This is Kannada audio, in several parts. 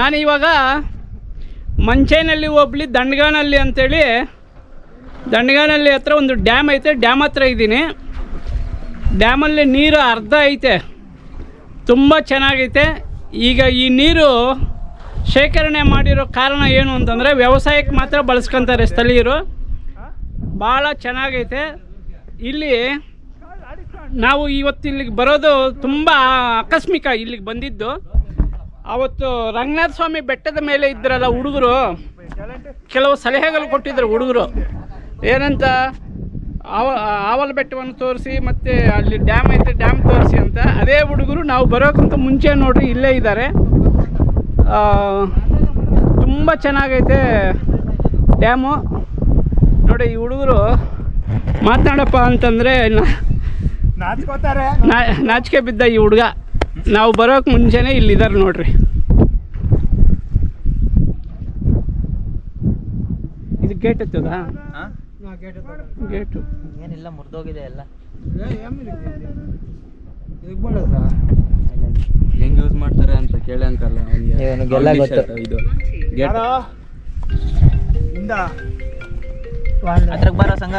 ನಾನು ಇವಾಗ ಮಂಚೇನಹಳ್ಳಿ ಹೋಬ್ಳಿ ದಂಡಗಾನಹಳ್ಳಿ ಅಂತೇಳಿ ದಂಡಗಾನಹಳ್ಳಿ ಹತ್ರ ಒಂದು ಡ್ಯಾಮ್ ಐತೆ, ಡ್ಯಾಮ್ ಹತ್ರ ಇದ್ದೀನಿ. ಡ್ಯಾಮಲ್ಲಿ ನೀರು ಅರ್ಧ ಐತೆ. ತುಂಬ ಚೆನ್ನಾಗೈತೆ. ಈಗ ಈ ನೀರು ಶೇಖರಣೆ ಮಾಡಿರೋ ಕಾರಣ ಏನು ಅಂತಂದರೆ ವ್ಯವಸಾಯಕ್ಕೆ ಮಾತ್ರ ಬಳಸ್ಕೊತಾರೆ ಸ್ಥಳೀಯರು. ಭಾಳ ಚೆನ್ನಾಗೈತೆ. ಇಲ್ಲಿ ನಾವು ಇವತ್ತು ಇಲ್ಲಿಗೆ ಬರೋದು ತುಂಬ ಆಕಸ್ಮಿಕ ಇಲ್ಲಿಗೆ ಬಂದಿದ್ದು. ಅವತ್ತು ರಂಗನಾಥ ಸ್ವಾಮಿ ಬೆಟ್ಟದ ಮೇಲೆ ಇದ್ರಲ್ಲ ಹುಡುಗರು ಕೆಲವು ಸಲಹೆಗಳು ಕೊಟ್ಟಿದ್ರು ಹುಡುಗರು. ಏನಂತ? ಆವ ಆವಲ ಬೆಟ್ಟವನ್ನು ತೋರಿಸಿ ಮತ್ತು ಅಲ್ಲಿ ಡ್ಯಾಮ್ ಐತೆ ಡ್ಯಾಮ್ ತೋರಿಸಿ ಅಂತ. ಅದೇ ಹುಡುಗರು ನಾವು ಬರೋಕ್ಕಿಂತ ಮುಂಚೆ ನೋಡ್ರಿ ಇಲ್ಲೇ ಇದ್ದಾರೆ. ತುಂಬ ಚೆನ್ನಾಗೈತೆ ಡ್ಯಾಮು. ನೋಡಿ ಈ ಹುಡುಗರು ಮಾತನಾಡಪ್ಪ ಅಂತಂದರೆ ನಾಚ್ಕೋತಾರೆ. ನಾಚಿಕೆ ಬಿದ್ದ ಈ ಹುಡುಗ. ನಾವು ಬರೋಕೆ ಮುಂಚೆನೇ ಇಲ್ಲಿದ್ದಾರೆ ನೋಡ್ರಿ. ಇದು ಗೇಟ್ ಹತ್ತದ? ಗೇಟು ಏನಿಲ್ಲ ಮುರಿದೋಗಿದೆ ಎಲ್ಲ. ಹೆಂಗ್ ಯೂಸ್ ಮಾಡ್ತಾರೆ ಅಂತ ಕೇಳಿ ಅಂತಲ್ಲ ಗೊತ್ತು. ಇದು. ಗೇಟ್ ಇಂದ? ಅದ್ರಾಗ ಬರೋ ಸಂಘ.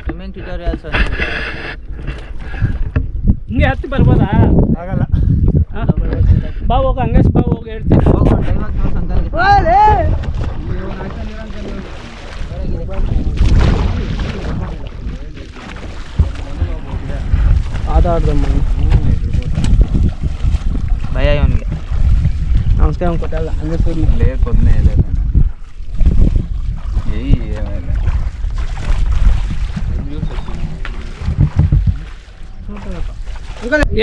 ಸ್ವಿಮ್ಮಿಂಗ್ ಟ್ಯೂಟೋರಿಯಲ್ಸ್ ಹಿಂಗೆ ಹತ್ತಿ ಬರ್ಬೋದಾ? ಆಗಲ್ಲ? ಬಾ ಹೋಗ ಹಂಗೆ ಬಾ ಹೋಗಿ ಹೇಳ್ತೀನಿ. ಆದಾಡ್ದಮ್ಮ ಭಯ ಇವನಿಗೆ. ನಮಸ್ಕಾರ ಕೊಟ್ಟಲ್ಲ ಹಂಗೆ ಸುಮ್ಮನೆ ಲೇ ಕೊದ್ನೆ ಇದೆ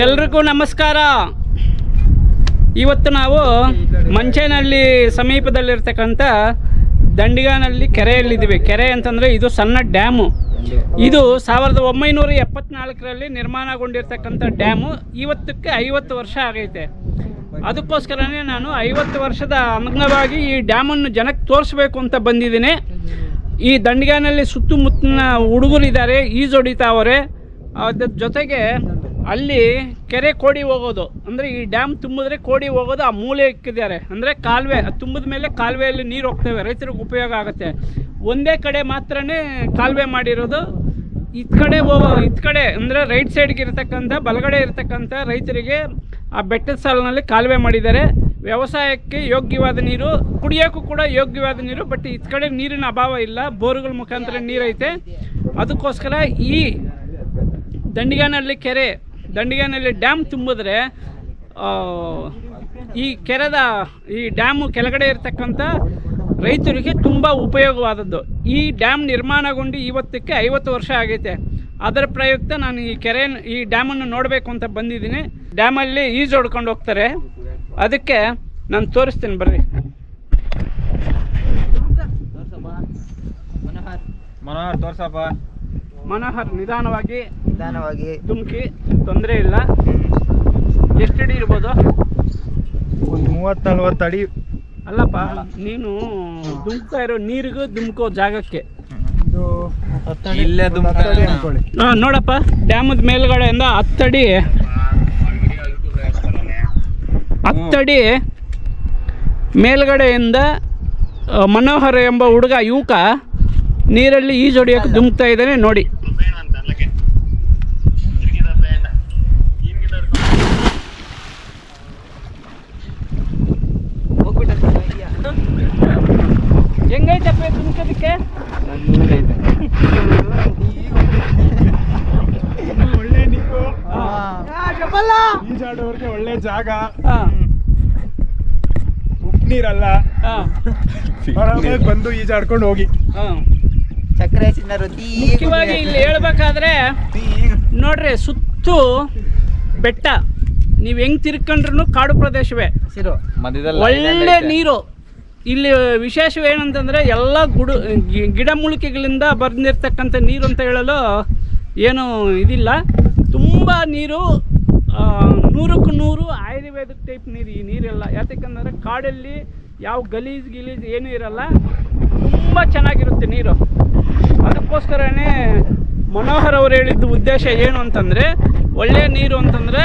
ಎಲ್ರಿಗೂ ನಮಸ್ಕಾರ. ಇವತ್ತು ನಾವು ಮಂಚೇನಹಳ್ಳಿ ಸಮೀಪದಲ್ಲಿರ್ತಕ್ಕಂಥ ದಂಡಿಗಾನಲ್ಲಿ ಕೆರೆಯಲ್ಲಿದ್ದೀವಿ. ಕೆರೆ ಅಂತಂದರೆ ಇದು ಸಣ್ಣ ಡ್ಯಾಮು. ಇದು ಸಾವಿರದ ಒಂಬೈನೂರ ಎಪ್ಪತ್ನಾಲ್ಕರಲ್ಲಿ ನಿರ್ಮಾಣಗೊಂಡಿರ್ತಕ್ಕಂಥ ಡ್ಯಾಮು. ಇವತ್ತಕ್ಕೆ ಐವತ್ತು ವರ್ಷ ಆಗೈತೆ. ಅದಕ್ಕೋಸ್ಕರನೇ ನಾನು ಐವತ್ತು ವರ್ಷದ ಅಂಗವಾಗಿ ಈ ಡ್ಯಾಮನ್ನು ಜನಕ್ಕೆ ತೋರಿಸ್ಬೇಕು ಅಂತ ಬಂದಿದ್ದೀನಿ. ಈ ದಂಡಿಗಾನಲ್ಲಿ ಸುತ್ತಮುತ್ತಲಿನ ಹುಡುಗರಿದ್ದಾರೆ. ಈಜೊಡಿತಾವರೆ ಅದ್ರ ಜೊತೆಗೆ ಅಲ್ಲಿ ಕೆರೆ ಕೋಡಿ ಹೋಗೋದು. ಅಂದರೆ ಈ ಡ್ಯಾಮ್ ತುಂಬಿದ್ರೆ ಕೋಡಿ ಹೋಗೋದು, ಆ ಮೂಲೆ ಇಕ್ಕಿದ್ದಾರೆ. ಅಂದರೆ ಕಾಲುವೆ, ಅದು ತುಂಬಿದ ಮೇಲೆ ಕಾಲುವೆಯಲ್ಲಿ ನೀರು ಹೋಗ್ತವೆ, ರೈತರಿಗೆ ಉಪಯೋಗ ಆಗುತ್ತೆ. ಒಂದೇ ಕಡೆ ಮಾತ್ರನೇ ಕಾಲುವೆ ಮಾಡಿರೋದು. ಇತ್ ಕಡೆ ಹೋಗೋ ಇತ್ ಕಡೆ ಅಂದರೆ ರೈಟ್ ಸೈಡ್ಗೆ ಇರತಕ್ಕಂಥ, ಬಲಗಡೆ ಇರತಕ್ಕಂಥ ರೈತರಿಗೆ ಆ ಬೆಟ್ಟದ ಸಾಲಿನಲ್ಲಿ ಕಾಲುವೆ ಮಾಡಿದ್ದಾರೆ. ವ್ಯವಸಾಯಕ್ಕೆ ಯೋಗ್ಯವಾದ ನೀರು ಕುಡಿಯೋಕ್ಕೂ ಕೂಡ ಯೋಗ್ಯವಾದ ನೀರು ಬಟ್ ಇತ್ ಕಡೆ ನೀರಿನ ಅಭಾವ ಇಲ್ಲ. ಬೋರುಗಳ ಮುಖಾಂತರ ನೀರೈತೆ. ಅದಕ್ಕೋಸ್ಕರ ಈ ದಂಡಿಗಾನಲ್ಲಿ ಕೆರೆ ದಂಡಿಗಾನಲ್ಲಿ ಡ್ಯಾಮ್ ತುಂಬಿದ್ರೆ ಆ, ಈ ಕೆರೆದ ಈ ಡ್ಯಾಮು ಕೆಳಗಡೆ ಇರತಕ್ಕಂಥ ರೈತರಿಗೆ ತುಂಬ ಉಪಯೋಗವಾದದ್ದು. ಈ ಡ್ಯಾಮ್ ನಿರ್ಮಾಣಗೊಂಡು ಇವತ್ತಕ್ಕೆ ಐವತ್ತು ವರ್ಷ ಆಗೈತೆ. ಅದರ ಪ್ರಯುಕ್ತ ನಾನು ಈ ಕೆರೆ ಈ ಡ್ಯಾಮನ್ನು ನೋಡಬೇಕು ಅಂತ ಬಂದಿದ್ದೀನಿ. ಡ್ಯಾಮಲ್ಲಿ ಈಜು ಹೊಡ್ಕೊಂಡು ಹೋಗ್ತಾರೆ. ಅದಕ್ಕೆ ನಾನು ತೋರಿಸ್ತೀನಿ ಬರ್ರಿ. ಮನೋಹರ್. ಮನೋಹರ್ ತೋರ್ಸಪ್ಪ. ಮನೋಹರ್ ನಿಧಾನವಾಗಿ. ನಿಧಾನವಾಗಿ. ಧುಮುಕಿ ತೊಂದರೆ ಇಲ್ಲ. ಎಷ್ಟು ಅಡಿ ಇರ್ಬೋದು? ಒಂದು ಮೂವತ್ತು ನಲ್ವತ್ತು ಅಡಿ. ಅಲ್ಲಪ್ಪ ನೀನು ಧುಮುಕ್ತಾ ಇರೋ ನೀರಿಗೂ ಧುಮ್ಕೋ ಜಾಗಕ್ಕೆ. ಇದು ಇಲ್ಲೇ ಅನ್ಕೊಳ್ಳಿ. ಆ, ನೋಡಪ್ಪ ಡ್ಯಾಮದ ಮೇಲ್ಗಡೆಯಿಂದ ಹತ್ತಡಿ ಹತ್ತಡಿ ಮೇಲ್ಗಡೆಯಿಂದ ಮನೋಹರ ಎಂಬ ಹುಡುಗ ಯುವಕ ನೀರಲ್ಲಿ ಈಜೊಡಿಯೋಕೆ ಧುಮ್ಕ್ತಾ ಇದ್ದಾನೆ ನೋಡಿ ಹೆಂಗೈತಪ್ಪ ಧುಮ್ಕೋದಕ್ಕೆ ಒಳ್ಳೆ ನೀರು ಈಜಾಡೋರ್ಗೆ ಒಳ್ಳೆ ಜಾಗ. ಹಾಂ. ಉಪ್ಪು ನೀರಲ್ಲ. ಬಂದು ಈಜಾಡ್ಕೊಂಡು ಹೋಗಿ. ಹಾಂ. ಚಕ್ರೆ ಮುಖ್ಯವಾಗಿ ಇಲ್ಲಿ ಹೇಳ್ಬೇಕಾದ್ರೆ ನೋಡ್ರಿ ಸುತ್ತು ಬೆಟ್ಟ. ನೀವು ಹೆಂಗ್ ತಿರ್ಕೊಂಡ್ರು ಕಾಡು ಪ್ರದೇಶವೇ. ಒಳ್ಳೆ ನೀರು. ಇಲ್ಲಿ ವಿಶೇಷವೇನಂತಂದ್ರೆ ಎಲ್ಲ ಗುಡು ಗಿಡ ಗಿಡಮೂಲಿಕೆಗಳಿಂದ ಬಂದಿರ್ತಕ್ಕಂಥ ನೀರು ಅಂತ ಹೇಳಲು ಏನು ಇದಿಲ್ಲ. ತುಂಬ ನೀರು ಆ, ನೂರಕ್ಕೂ ನೂರು ಆಯುರ್ವೇದಿಕ್ ಟೈಪ್ ನೀರು, ಈ ನೀರೆಲ್ಲ. ಯಾತಕ್ಕಂದ್ರೆ ಕಾಡಲ್ಲಿ ಯಾವ ಗಲೀಜು ಗಿಲೀಜು ಏನೂ ಇರಲ್ಲ. ತುಂಬ ಚೆನ್ನಾಗಿರುತ್ತೆ ನೀರು. ಅದಕ್ಕೋಸ್ಕರನೇ ಮನೋಹರ್ ಅವರು ಹೇಳಿದ್ದು ಉದ್ದೇಶ ಏನು ಅಂತಂದರೆ ಒಳ್ಳೆಯ ನೀರು ಅಂತಂದರೆ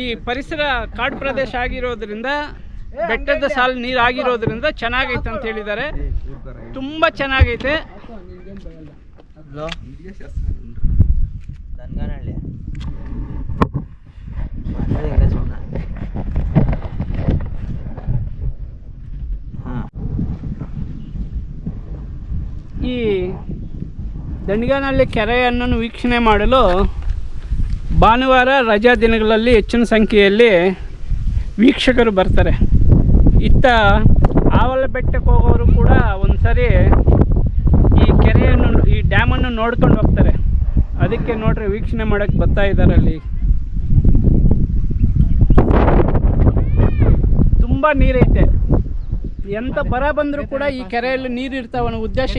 ಈ ಪರಿಸರ ಕಾಡು ಪ್ರದೇಶ ಆಗಿರೋದ್ರಿಂದ, ಬೆಟ್ಟದ ಸಾಲು ನೀರು ಆಗಿರೋದ್ರಿಂದ ಚೆನ್ನಾಗೈತೆ ಅಂತ ಹೇಳಿದ್ದಾರೆ. ತುಂಬ ಚೆನ್ನಾಗೈತೆ ಹಲೋ ದನ್ಗಾನಹಳ್ಳಿ ಬಂದ್ರೆ ಹಿಂಗೆ ಸುಮ್ನೆ. ಹಾ ಈ ದಂಡಿಗನಹಳ್ಳಿ ಕೆರೆಯನ್ನು ವೀಕ್ಷಣೆ ಮಾಡಲು ಭಾನುವಾರ ರಜಾ ದಿನಗಳಲ್ಲಿ ಹೆಚ್ಚಿನ ಸಂಖ್ಯೆಯಲ್ಲಿ ವೀಕ್ಷಕರು ಬರ್ತಾರೆ. ಇತ್ತ ಆವಲ ಬೆಟ್ಟಕ್ಕೆ ಹೋಗೋರು ಕೂಡ ಒಂದ್ಸರಿ ಈ ಕೆರೆಯನ್ನು, ಈ ಡ್ಯಾಮನ್ನು ನೋಡ್ಕೊಂಡು ಹೋಗ್ತಾರೆ. ಅದಕ್ಕೆ ನೋಡ್ರಿ ವೀಕ್ಷಣೆ ಮಾಡೋಕ್ಕೆ ಬರ್ತಾ ಇದ್ದಾರೆ ಅಲ್ಲಿ. ತುಂಬ ನೀರೈತೆ ಎಂತ ಬರ ಬಂದರೂ ಕೂಡ ಈ ಕೆರೆಯಲ್ಲಿ ನೀರು ಇರ್ತಾವ ಅನ್ನೋ ಉದ್ದೇಶ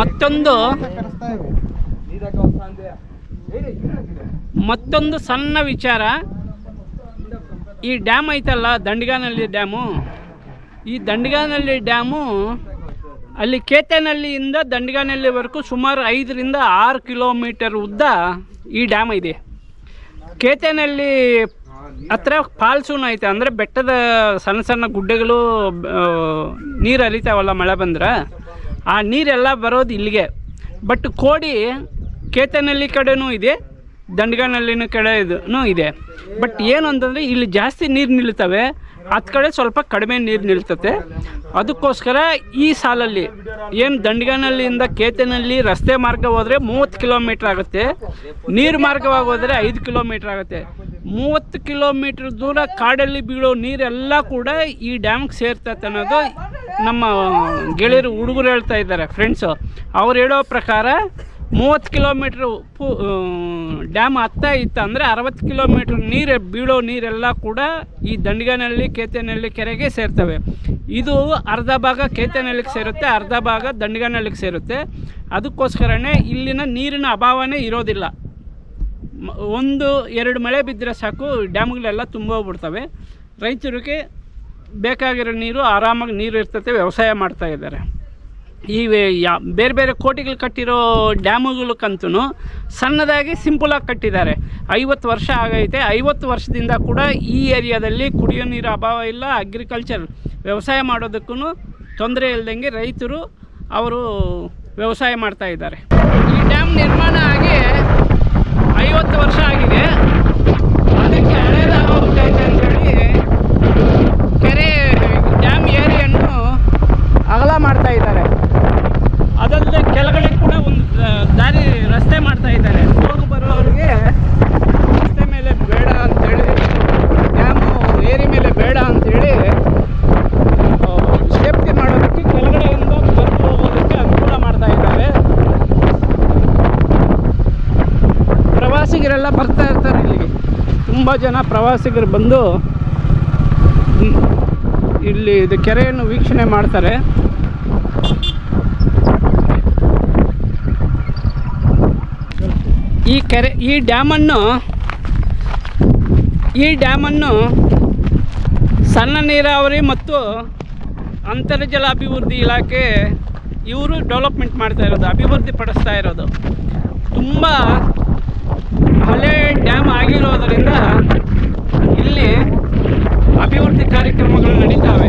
ಮತ್ತೊಂದು ಮತ್ತೊಂದು ಸಣ್ಣ ವಿಚಾರ. ಈ ಡ್ಯಾಮ್ ಐತಲ್ಲ, ದಂಡಿಗಾನಹಳ್ಳಿ ಡ್ಯಾಮು. ಈ ದಂಡಿಗಾನಹಳ್ಳಿ ಡ್ಯಾಮು ಅಲ್ಲಿ ಕೇತನಹಳ್ಳಿಯಿಂದ ದಂಡಿಗಾನಹಳ್ಳಿವರೆಗೂ ಸುಮಾರು ಐದರಿಂದ ಆರು ಕಿಲೋಮೀಟರ್ ಉದ್ದ ಈ ಡ್ಯಾಮ್ ಇದೆ. ಕೇತನಹಳ್ಳಿ ಹತ್ರ ಫಾಲ್ಸೂ ಐತೆ, ಅಂದರೆ ಬೆಟ್ಟದ ಸಣ್ಣ ಸಣ್ಣ ಗುಡ್ಡೆಗಳು ನೀರು ಹರಿತಾವಲ್ಲ ಮಳೆ ಬಂದ್ರೆ, ಆ ನೀರೆಲ್ಲ ಬರೋದು ಇಲ್ಲಿಗೆ. ಬಟ್ ಕೋಡಿ ಕೇತನಲ್ಲಿ ಕಡೆನೂ ಇದೆ, ದಂಡಗನಹಳ್ಳಿನ ಕಡೆ ಇದೂ. ಬಟ್ ಏನು ಅಂತಂದರೆ ಇಲ್ಲಿ ಜಾಸ್ತಿ ನೀರು ನಿಲ್ತವೆ ಹತ್ತು ಕಡೆ ಸ್ವಲ್ಪ ಕಡಿಮೆ ನೀರು ನಿಲ್ತತೆ. ಅದಕ್ಕೋಸ್ಕರ ಈ ಸಾಲಲ್ಲಿ ಏನು ದಂಡಗನಹಳ್ಳಿಯಿಂದ ಕೇತನಲ್ಲಿ ರಸ್ತೆ ಮಾರ್ಗ ಹೋದರೆ ಮೂವತ್ತು ಕಿಲೋಮೀಟ್ರ್ ಆಗುತ್ತೆ, ನೀರು ಮಾರ್ಗವಾಗಿ ಹೋದರೆ ಐದು ಕಿಲೋಮೀಟ್ರ್ ಆಗುತ್ತೆ. ಮೂವತ್ತು ಕಿಲೋಮೀಟ್ರ್ ದೂರ ಕಾಡಲ್ಲಿ ಬೀಳೋ ನೀರೆಲ್ಲ ಕೂಡ ಈ ಡ್ಯಾಮ್ಗೆ ಸೇರ್ತೈತೆ ಅನ್ನೋದು ನಮ್ಮ ಗೆಳೆಯರು ಹುಡುಗರು ಹೇಳ್ತಾ ಇದ್ದಾರೆ ಫ್ರೆಂಡ್ಸು ಅವ್ರು ಹೇಳೋ ಪ್ರಕಾರ ಮೂವತ್ತು ಕಿಲೋಮೀಟ್ರ್ ಪು ಡ್ಯಾಮ್ ಹತ್ತ ಇತ್ತು ಅಂದರೆ ಅರವತ್ತು ಕಿಲೋಮೀಟ್ರ್ ನೀರು, ಬೀಳೋ ನೀರೆಲ್ಲ ಕೂಡ ಈ ದಂಡಿಗನಹಳ್ಳಿ, ಕೇತೆನಹಳ್ಳಿ ಕೆರೆಗೆ ಸೇರ್ತವೆ. ಇದು ಅರ್ಧ ಭಾಗ ಕೇತೆನಹಳ್ಳಿಗೆ ಸೇರುತ್ತೆ, ಅರ್ಧ ಭಾಗ ದಂಡಿಗನಹಳ್ಳಿಗೆ ಸೇರುತ್ತೆ. ಅದಕ್ಕೋಸ್ಕರನೇ ಇಲ್ಲಿನ ನೀರಿನ ಅಭಾವನೇ ಇರೋದಿಲ್ಲ. ಒಂದು, ಎರಡು ಮಳೆ ಬಿದ್ದರೆ ಸಾಕು, ಡ್ಯಾಮ್ಗಳೆಲ್ಲ ತುಂಬೋಗ್ಬಿಡ್ತವೆ. ರೈತರಿಗೆ ಬೇಕಾಗಿರೋ ನೀರು, ಆರಾಮಾಗಿ ನೀರು ಇರ್ತತೆ, ವ್ಯವಸಾಯ ಮಾಡ್ತಾ ಇದ್ದಾರೆ. ಈ ಯಾ, ಬೇರೆ ಬೇರೆ ಕೋಟಿಗಳು ಕಟ್ಟಿರೋ ಡ್ಯಾಮುಗಳಕ್ಕಂತೂ ಸಣ್ಣದಾಗಿ ಸಿಂಪಲಾಗಿ ಕಟ್ಟಿದ್ದಾರೆ. ಐವತ್ತು ವರ್ಷ ಆಗೈತೆ. ಐವತ್ತು ವರ್ಷದಿಂದ ಕೂಡ ಈ ಏರಿಯಾದಲ್ಲಿ ಕುಡಿಯೋ ನೀರು ಅಭಾವ ಇಲ್ಲ. ಅಗ್ರಿಕಲ್ಚರ್, ವ್ಯವಸಾಯ ಮಾಡೋದಕ್ಕೂ ತೊಂದರೆ ಇಲ್ಲದಂಗೆ ರೈತರು ಅವರು ವ್ಯವಸಾಯ ಮಾಡ್ತಾ ಇದ್ದಾರೆ. ಈ ಡ್ಯಾಮ್ ನಿರ್ಮಾಣ ಆಗಿ ಐವತ್ತು ವರ್ಷ ಆಗಿದೆ ಅದಕ್ಕೆ ಹಳೇದಾಗೋಗ್ತೈತೆ ಅಂತೇಳಿ ಕೆರೆ ಡ್ಯಾಮ್ ಏರಿಯನ್ನು ಅಗಲ ಮಾಡ್ತಾ ಇದ್ದಾರೆ ಅದಲ್ಲದೆ ಕೆಳಗಡೆ ಕೂಡ ಒಂದು ಆ, ದಾರಿ ರಸ್ತೆ ಮಾಡ್ತಾ ಇದ್ದಾರೆ ಹೋಗಿ ಬರೋರಿಗೆ ರಸ್ತೆ ಮೇಲೆ ಬೇಡ ಅಂತೇಳಿ ಡ್ಯಾಮು ಏರಿ ಮೇಲೆ ಬೇಡ ಅಂತೇಳಿ ಸೇಫ್ಟಿ ಮಾಡೋದಕ್ಕೆ ಕೆಳಗಡೆಯಿಂದ ಬಂದು ಹೋಗೋದಕ್ಕೆ ಅನುಕೂಲ ಮಾಡ್ತಾ ಇದ್ದಾರೆ ಪ್ರವಾಸಿಗರೆಲ್ಲ ಬರ್ತಾ ಇರ್ತಾರೆ ಇಲ್ಲಿಗೆ ತುಂಬ ಜನ ಪ್ರವಾಸಿಗರು ಬಂದು ಇಲ್ಲಿ ಇದು ಕೆರೆಯನ್ನು ವೀಕ್ಷಣೆ ಮಾಡ್ತಾರೆ. ಈ ಕೆರೆ, ಈ ಡ್ಯಾಮನ್ನು ಈ ಡ್ಯಾಮನ್ನು ಸಣ್ಣ ನೀರಾವರಿ ಮತ್ತು ಅಂತರ್ಜಲ ಅಭಿವೃದ್ಧಿ ಇಲಾಖೆ ಇವರು ಡೆವಲಪ್ಮೆಂಟ್ ಮಾಡ್ತಾ ಇರೋದು ಅಭಿವೃದ್ಧಿ ಪಡಿಸ್ತಾ ಇರೋದು. ತುಂಬ ಹಳೆ ಡ್ಯಾಮ್ ಆಗಿರೋದರಿಂದ ಇಲ್ಲಿ ಅಭಿವೃದ್ಧಿ ಕಾರ್ಯಕ್ರಮಗಳು ನಡೀತಾವೆ.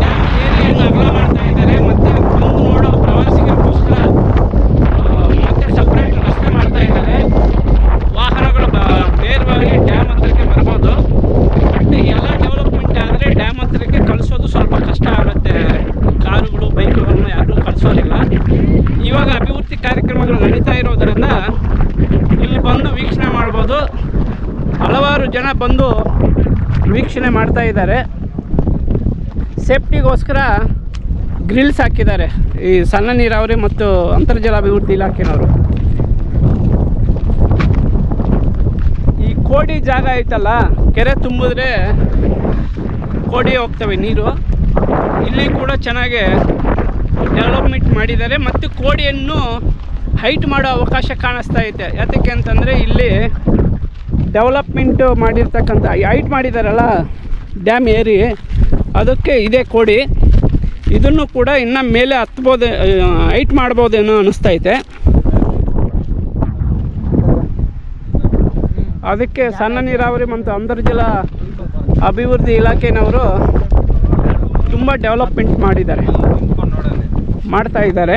ಡ್ಯಾಮ್ ಏರಿಯನ್ನು ಅಗಲ ಮಾಡ್ತಾ ಇದ್ದಾರೆ, ಮತ್ತು ಬಂದು ನೋಡೋ ಪ್ರವಾಸಿಗರಿಗೋಸ್ಕರ ಮತ್ತೆ ಸಪ್ರೇಟ್ ರಸ್ತೆ ಮಾಡ್ತಾ ಇದ್ದಾರೆ. ವಾಹನಗಳು ನೇರವಾಗಿ ಡ್ಯಾಮ್ ಹತ್ರಕ್ಕೆ ಬರ್ಬೋದು ಬಟ್ ಎಲ್ಲ ಡೆವಲಪ್ಮೆಂಟ್ ಆದರೆ ಡ್ಯಾಮ್ ಹತ್ರಕ್ಕೆ ಕಳಿಸೋದು ಸ್ವಲ್ಪ ಕಷ್ಟ ಆಗುತ್ತೆ ಕಾರುಗಳು ಬೈಕ್ಗಳನ್ನು ಯಾರೂ ಕಳಿಸೋದಿಲ್ಲ ಇವಾಗ ಅಭಿವೃದ್ಧಿ ಕಾರ್ಯಕ್ರಮಗಳು ನಡೀತಾ ಇರೋದರಿಂದ ಇಲ್ಲಿ ಬಂದು ವೀಕ್ಷಣೆ ಮಾಡ್ಬೋದು ಹಲವಾರು ಜನ ಬಂದು ವೀಕ್ಷಣೆ ಮಾಡ್ತಾ ಇದ್ದಾರೆ. ಸೇಫ್ಟಿಗೋಸ್ಕರ ಗ್ರಿಲ್ಸ್ ಹಾಕಿದ್ದಾರೆ. ಈ ಸಣ್ಣ ನೀರಾವರಿ ಮತ್ತು ಅಂತರ್ಜಲ ಅಭಿವೃದ್ಧಿ ಇಲಾಖೆನವರು. ಈ ಕೋಡಿ ಜಾಗ ಐತಲ್ಲ, ಕೆರೆ ತುಂಬಿದ್ರೆ ಕೋಡಿ ಹೋಗ್ತವೆ ನೀರು. ಇಲ್ಲಿ ಕೂಡ ಚೆನ್ನಾಗಿ ಡೆವಲಪ್ಮೆಂಟ್ ಮಾಡಿದ್ದಾರೆ ಮತ್ತು ಕೋಡಿಯನ್ನು ಹೈಟ್ ಮಾಡೋ ಅವಕಾಶ ಕಾಣಿಸ್ತಾ ಐತೆ. ಯಾತಕ್ಕೆ ಅಂತಂದರೆ ಇಲ್ಲಿ ಡೆವಲಪ್ಮೆಂಟು ಮಾಡಿರ್ತಕ್ಕಂಥ ಹೈಟ್ ಮಾಡಿದಾರಲ್ಲ, ಡ್ಯಾಮ್ ಏರಿ, ಅದಕ್ಕೆ ಇದೇ ಕೋಡಿ. ಇದನ್ನು ಕೂಡ ಇನ್ನು ಮೇಲೆ ಹತ್ಬೋದು ಹೈಟ್ ಮಾಡ್ಬೋದೇನೋ ಅನ್ನಿಸ್ತೈತೆ ಅದಕ್ಕೆ ಸಣ್ಣ ನೀರಾವರಿ ಮತ್ತು ಅಂತರ್ಜಲ ಅಭಿವೃದ್ಧಿ ಇಲಾಖೆನವರು ತುಂಬ ಡೆವಲಪ್ಮೆಂಟ್ ಮಾಡಿದ್ದಾರೆ. ಮಾಡ್ತಾ ಇದ್ದಾರೆ.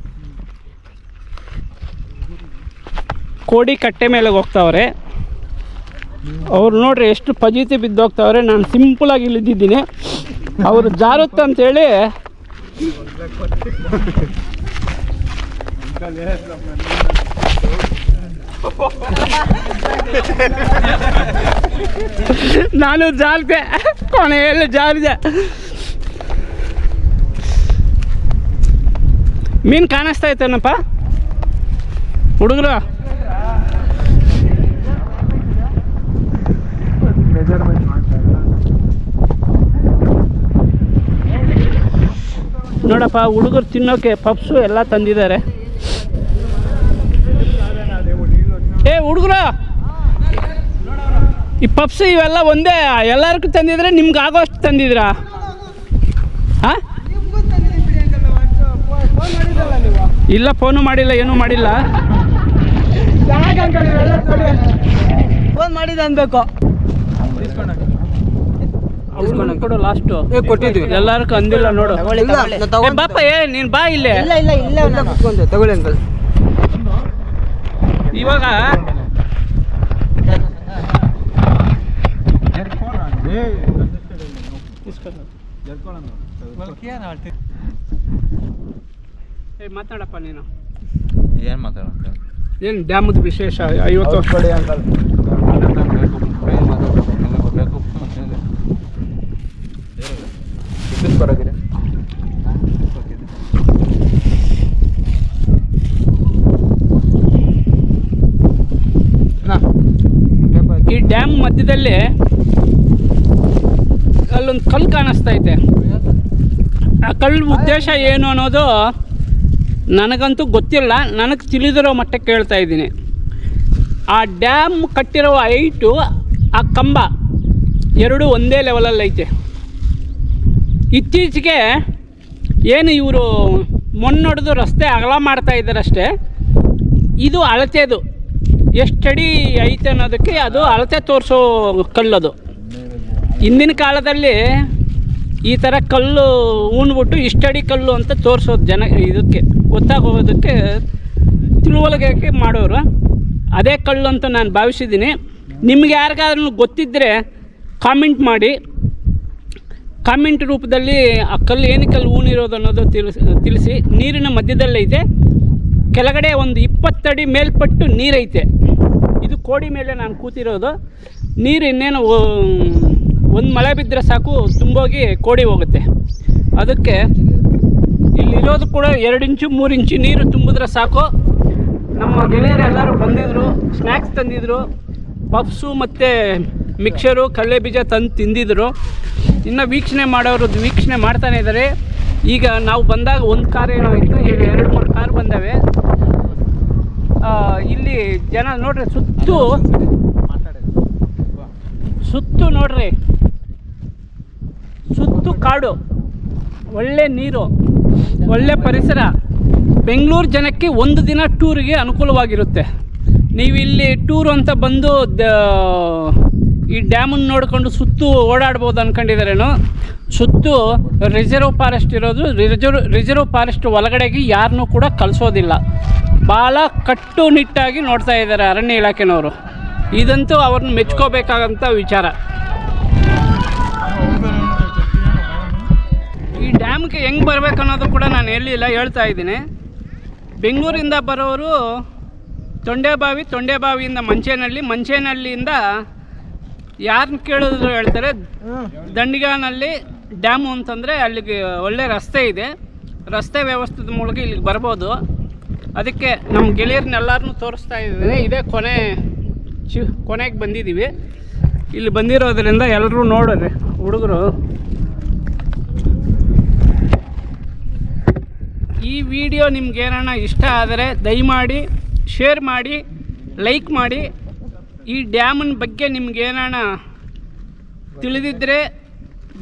ಕೋಡಿ ಕಟ್ಟೆ ಮೇಲೆ ಹೋಗ್ತಾವ್ರೆ. ಅವ್ರು ನೋಡ್ರಿ ಎಷ್ಟು ಫಜೀತಿ ಬಿದ್ದೋಗ್ತಾವ್ರೆ. ನಾನು ಸಿಂಪಲಾಗಿ ಇಳಿದಿದ್ದೀನಿ. ಅವರು ಜಾರುತ್ತಂತೇಳಿ ನಾನು ಜಾರಿದೆ. ಕೊನೆಯಲ್ಲಿ ಜಾರಿದೆ. ಮೀನು ಕಾಣಿಸ್ತಾ ಇತ್ತೇನಪ್ಪ ಹುಡುಗರು? ಮೆಜರ್ಮೆಂಟ್ ಮಾಡ್ತಾರೆ ನೋಡಪ್ಪ ಹುಡುಗರು ತಿನ್ನೋಕೆ ಪಪ್ಸು ಎಲ್ಲ ತಂದಿದ್ದಾರೆ. ಏ ಹುಡುಗರು! ಈ ಪಪ್ಸು ಇವೆಲ್ಲ ಒಂದೇ ಎಲ್ಲರಿಗೂ ತಂದಿದ್ರೆ ನಿಮ್ಗೆ ಆಗೋಷ್ಟು ತಂದಿದ್ರಾ? ಹಾಂ ಇಲ್ಲ ಫೋನು ಮಾಡಿಲ್ಲ ಏನೂ ಮಾಡಿಲ್ಲ. ಫೋನ್ ಮಾಡಿದೆ ಅನ್ಬೇಕು. ಕೊಡು ಲಾಸ್ಟು ಕೊಟ್ಟಿದ್ವಿ. ಎಲ್ಲರಿಗೂ ಅಂದಿಲ್ಲ ನೋಡು. ಬಾಪ ಏ ನೀನು ಬಾ ಇಲ್ಲೇ. ಇಲ್ಲ ಇಲ್ಲ ಇಲ್ಲ ಇಲ್ಲ ಕುತ್ಕೊಂಡು. ತಗೊಳ್ಳಿ ಅಂಕಲ್ ಇವಾಗ ಏ ಮಾತಾಡಪ್ಪ ನೀನು. ಏನು ಮಾತಾಡ ಏನು ಡ್ಯಾಮದ ವಿಶೇಷ? ಐವತ್ತು ವರ್ಷ. ಅಂಕಲ್ ಈ ಡ್ಯಾಮ್ ಮಧ್ಯದಲ್ಲಿ ಅಲ್ಲೊಂದು ಕಲ್ಲು ಕಾಣಿಸ್ತಾ ಐತೆ ಆ ಕಲ್ಲು ಉದ್ದೇಶ ಏನು ಅನ್ನೋದು ನನಗಂತೂ ಗೊತ್ತಿಲ್ಲ. ನನಗೆ ತಿಳಿದಿರೋ ಮಟ್ಟಕ್ಕೆ ಕೇಳ್ತಾ ಇದ್ದೀನಿ. ಆ ಡ್ಯಾಮ್ ಕಟ್ಟಿರೋ ಹೈಟು ಆ ಕಂಬ ಎರಡು ಒಂದೇ ಲೆವೆಲಲ್ಲಿ ಐತೆ ಇತ್ತೀಚೆಗೆ ಏನು ಇವರು ಮೊನ್ನೊಡೆದು ರಸ್ತೆ ಅಗಲ ಮಾಡ್ತಾ ಇದ್ದಾರಷ್ಟೇ, ಇದು ಅಳತೆದು. ಎಷ್ಟಡಿ ಐತೆ ಅನ್ನೋದಕ್ಕೆ ಅದು ಅಳತೆ ತೋರಿಸೋ ಕಲ್ಲದು. ಹಿಂದಿನ ಕಾಲದಲ್ಲಿ ಈ ಥರ ಕಲ್ಲು ಉಣ್ಬಿಟ್ಟು ಇಷ್ಟಡಿ ಕಲ್ಲು ಅಂತ ತೋರಿಸೋದು ಜನ ಇದಕ್ಕೆ, ಗೊತ್ತಾಗೋದಕ್ಕೆ ತಿಳುವಳಿಕೆ ಮಾಡೋರು. ಅದೇ ಕಲ್ಲು ಅಂತ ನಾನು ಭಾವಿಸಿದ್ದೀನಿ. ನಿಮ್ಗೆ ಯಾರಿಗಾದ್ರೂ ಗೊತ್ತಿದ್ದರೆ ಕಾಮೆಂಟ್ ಮಾಡಿ. ಕಾಮೆಂಟ್ ರೂಪದಲ್ಲಿ ಆ ಕಲ್ಲು ಏನಕ್ಕೆ ಕಲ್ಲು ಊನಿರೋದು ಅನ್ನೋದು ತಿಳಿಸಿ ತಿಳಿಸಿ. ನೀರಿನ ಇದೆ. ಕೆಳಗಡೆ ಒಂದು ಇಪ್ಪತ್ತಡಿ ಮೇಲ್ಪಟ್ಟು ನೀರೈತೆ. ಇದು ಕೋಡಿ ಮೇಲೆ ನಾನು ಕೂತಿರೋದು. ನೀರು ಇನ್ನೇನು ಒಂದು ಮಳೆ ಬಿದ್ದರೆ ಸಾಕು, ತುಂಬೋಗಿ ಕೋಡಿ ಹೋಗುತ್ತೆ. ಅದಕ್ಕೆ ಇಲ್ಲಿರೋದು ಕೂಡ ಎರಡು ಇಂಚು, ಮೂರು ಇಂಚು ನೀರು ತುಂಬಿದ್ರೆ ಸಾಕು. ನಮ್ಮ ಗೆಳೆಯರು ಎಲ್ಲರೂ ಬಂದಿದ್ದರು ಸ್ನ್ಯಾಕ್ಸ್ ತಂದಿದ್ರು. ಪಪ್ಸು ಮತ್ತು ಮಿಕ್ಸರು ಕಡಲೆ ಬೀಜ ತಂದು ತಿಂದಿದ್ರು. ಇನ್ನು ವೀಕ್ಷಣೆ ಮಾಡೋರು ವೀಕ್ಷಣೆ ಮಾಡ್ತಾನೆ ಇದ್ದಾರೆ ಈಗ ನಾವು ಬಂದಾಗ ಒಂದು ಕಾರ್ ಏನೋ ಇತ್ತು ಈಗ ಎರಡು ಮೂರು ಕಾರ್ ಬಂದವೆ. ಇಲ್ಲಿ ಜನ ನೋಡ್ರಿ, ಸುತ್ತು. ಸುತ್ತು ನೋಡ್ರಿ. ಸುತ್ತು ಕಾಡು. ಒಳ್ಳೆ ನೀರು. ಒಳ್ಳೆ ಪರಿಸರ. ಬೆಂಗಳೂರು ಜನಕ್ಕೆ ಒಂದು ದಿನ ಟೂರಿಗೆ ಅನುಕೂಲವಾಗಿರುತ್ತೆ. ನೀವು ಇಲ್ಲಿ ಟೂರು ಅಂತ ಬಂದು ಈ ಡ್ಯಾಮನ್ನು ನೋಡಿಕೊಂಡು ಸುತ್ತು ಓಡಾಡ್ಬೋದು ಅಂದ್ಕೊಂಡಿದ್ದಾರೇನೋ ಸುತ್ತು ರಿಸರ್ವ್ ಫಾರೆಸ್ಟ್ ಇರೋದು. ರಿಸರ್ವ್ ರಿಸರ್ವ್ ಫಾರೆಸ್ಟ್ ಒಳಗಡೆಗೆ ಯಾರನ್ನೂ ಕೂಡ ಕಳಿಸೋದಿಲ್ಲ. ಭಾಳ ಕಟ್ಟುನಿಟ್ಟಾಗಿ ನೋಡ್ತಾ ಇದ್ದಾರೆ ಅರಣ್ಯ ಇಲಾಖೆನವರು. ಇದಂತೂ ಅವ್ರನ್ನ ಮೆಚ್ಕೋಬೇಕಾದಂಥ ವಿಚಾರ. ಈ ಡ್ಯಾಮ್ಗೆ ಹೆಂಗೆ ಬರಬೇಕು ಅನ್ನೋದು ಕೂಡ ನಾನು ಎಲ್ಲಿಲ್ಲ ಹೇಳ್ತಾ ಇದ್ದೀನಿ. ಬೆಂಗಳೂರಿಂದ ಬರೋರು ತೊಂಡೆಬಾವಿ, ತೊಂಡೆಬಾವಿಯಿಂದ ಮಂಚೇನಹಳ್ಳಿ ಮಂಚೇನಹಳ್ಳಿಯಿಂದ ಯಾರನ್ನ ಕೇಳಿದ್ರು ಹೇಳ್ತಾರೆ ದಂಡಿಗಾನಲ್ಲಿ ಡ್ಯಾಮು ಅಂತಂದರೆ ಅಲ್ಲಿಗೆ ಒಳ್ಳೆ ರಸ್ತೆ ಇದೆ. ರಸ್ತೆ ವ್ಯವಸ್ಥೆದ ಮೂಲಕ ಇಲ್ಲಿಗೆ ಬರ್ಬೋದು. ಅದಕ್ಕೆ ನಮ್ಮ ಗೆಳೆಯರನ್ನೆಲ್ಲರನ್ನೂ ತೋರಿಸ್ತಾ ಇದ್ದೀನಿ. ಇದೇ ಕೊನೆ ಶಿ ಕೊನೆಗೆ ಬಂದಿದ್ದೀವಿ ಇಲ್ಲಿ ಬಂದಿರೋದ್ರಿಂದ ಎಲ್ಲರೂ ನೋಡ್ರಿ ಹುಡುಗರು. ಈ ವಿಡಿಯೋ ನಿಮ್ಗೆ ಏನಾರ ಇಷ್ಟ ಆದರೆ ದಯಮಾಡಿ ಶೇರ್ ಮಾಡಿ ಲೈಕ್ ಮಾಡಿ. ಈ ಡ್ಯಾಮಿನ ಬಗ್ಗೆ ನಿಮ್ಗೆ ಏನಾನ ತಿಳಿದಿದ್ರೆ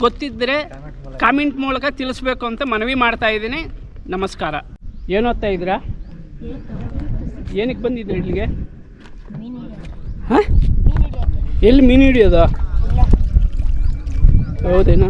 ಗೊತ್ತಿದ್ದರೆ ಕಾಮೆಂಟ್ ಮೂಲಕ ತಿಳಿಸ್ಬೇಕು ಅಂತ ಮನವಿ ಮಾಡ್ತಾ ಇದ್ದೀನಿ. ನಮಸ್ಕಾರ. ಏನು ಓದ್ತಾ ಇದ್ದೀರಾ? ಏನಕ್ಕೆ ಬಂದಿದ್ರಿ ಇಲ್ಲಿಗೆ? ಹಾಂ? ಎಲ್ಲಿ ಮೀನು ಹಿಡಿಯೋದು? ಹೌದೇನಾ?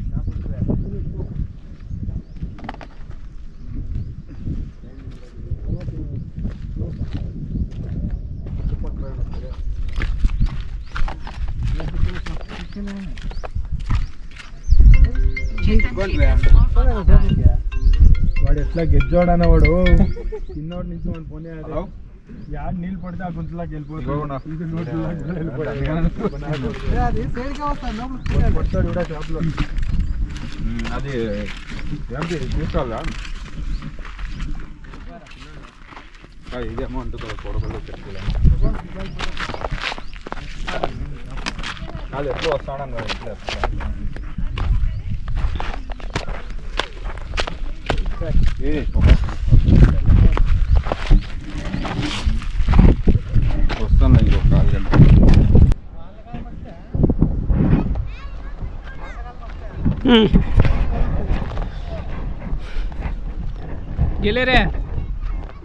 వాడు ఎట్లా గెజ్జోడన్న వాడు చిన్నోడు నుంచి వాడు పోనీ అదే యాడ్ నీళ్ళు పడితే ఆ గుంతలోకి వెళ్ళిపోతాడు ఇది నోట్లోకి వెళ్ళిపోతాడు. పడతాడు కూడా షాప్లో అది ఏంటి చూసుకోవాలా ఇదే అమౌంట్ కొడబల్లో పెట్టుకోవాలి అది ఎప్పుడు వస్తాడని ఎట్లా వస్తాను ఇంకొక కాలు గంట ಹ್ಞೂ ಗೆಳೆಯರೆ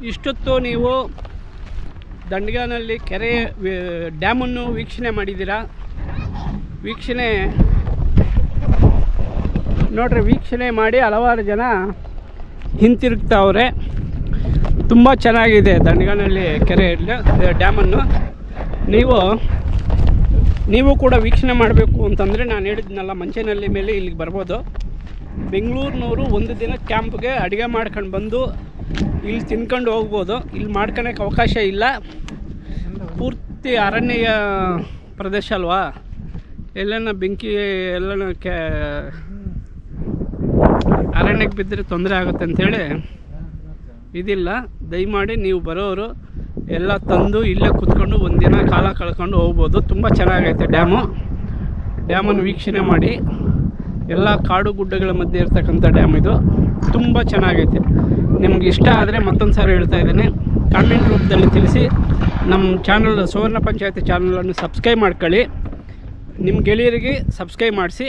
ಇಷ್ಟೊತ್ತು ನೀವು ದಂಡಗಾನಲ್ಲಿ ಕೆರೆ ವಿ- ಡ್ಯಾಮನ್ನು ವೀಕ್ಷಣೆ ಮಾಡಿದ್ದೀರಾ ವೀಕ್ಷಣೆ ನೋಡ್ರಿ ವೀಕ್ಷಣೆ ಮಾಡಿ ಹಲವಾರು ಜನ ಹಿಂತಿರುಗ್ತಾವ್ರೆ. ತುಂಬ ಚೆನ್ನಾಗಿದೆ ದಂಡಗಾನಲ್ಲಿ ಕೆರೆ ಡ್ಯಾಮನ್ನು. ನೀವು ನೀವು ಕೂಡ ವೀಕ್ಷಣೆ ಮಾಡಬೇಕು ಅಂತಂದರೆ ನಾನು ಹೇಳಿದ್ನಲ್ಲ ಮಂಚೇನಲ್ಲಿ ಮೇಲೆ ಇಲ್ಲಿಗೆ ಬರ್ಬೋದು. ಬೆಂಗಳೂರಿನವರು ಒಂದು ದಿನ ಕ್ಯಾಂಪ್ಗೆ ಅಡುಗೆ ಮಾಡ್ಕೊಂಡು ಬಂದು ಇಲ್ಲಿ ತಿನ್ಕೊಂಡು ಹೋಗ್ಬೋದು. ಇಲ್ಲಿ ಮಾಡ್ಕೊಳಕ್ಕೆ ಅವಕಾಶ ಇಲ್ಲ. ಪೂರ್ತಿ ಅರಣ್ಯ ಪ್ರದೇಶ ಅಲ್ವಾ? ಎಲ್ಲನ ಬೆಂಕಿ, ಎಲ್ಲನ ಕ್ಯಾ ಅರಣ್ಯಕ್ಕೆ ಬಿದ್ದರೆ ತೊಂದರೆ ಆಗುತ್ತೆ ಅಂಥೇಳಿ ಇದಿಲ್ಲ. ದಯಮಾಡಿ ನೀವು ಬರೋರು ಎಲ್ಲ ತಂದು ಇಲ್ಲೇ ಕೂತ್ಕೊಂಡು ಒಂದಿನ ಕಾಲ ಕಳ್ಕೊಂಡು ಹೋಗ್ಬೋದು. ತುಂಬ ಚೆನ್ನಾಗೈತೆ ಡ್ಯಾಮು. ಡ್ಯಾಮನ್ನು ವೀಕ್ಷಣೆ ಮಾಡಿ. ಎಲ್ಲ ಕಾಡು ಗುಡ್ಡಗಳ ಮಧ್ಯೆ ಇರ್ತಕ್ಕಂಥ ಡ್ಯಾಮ್ ಇದು. ತುಂಬ ಚೆನ್ನಾಗೈತೆ. ನಿಮ್ಗೆ ಇಷ್ಟ ಆದರೆ ಮತ್ತೊಂದು ಸಾರಿ ಹೇಳ್ತಾ ಇದ್ದೀನಿ. ಕಾಮೆಂಟ್ ರೂಪದಲ್ಲಿ ತಿಳಿಸಿ. ನಮ್ಮ ಚಾನಲ್ ಸುವರ್ಣ ಪಂಚಾಯತಿ ಚಾನಲನ್ನು ಸಬ್ಸ್ಕ್ರೈಬ್ ಮಾಡ್ಕೊಳ್ಳಿ. ನಿಮ್ಮ ಗೆಳೆಯರಿಗೆ ಸಬ್ಸ್ಕ್ರೈಬ್ ಮಾಡಿಸಿ.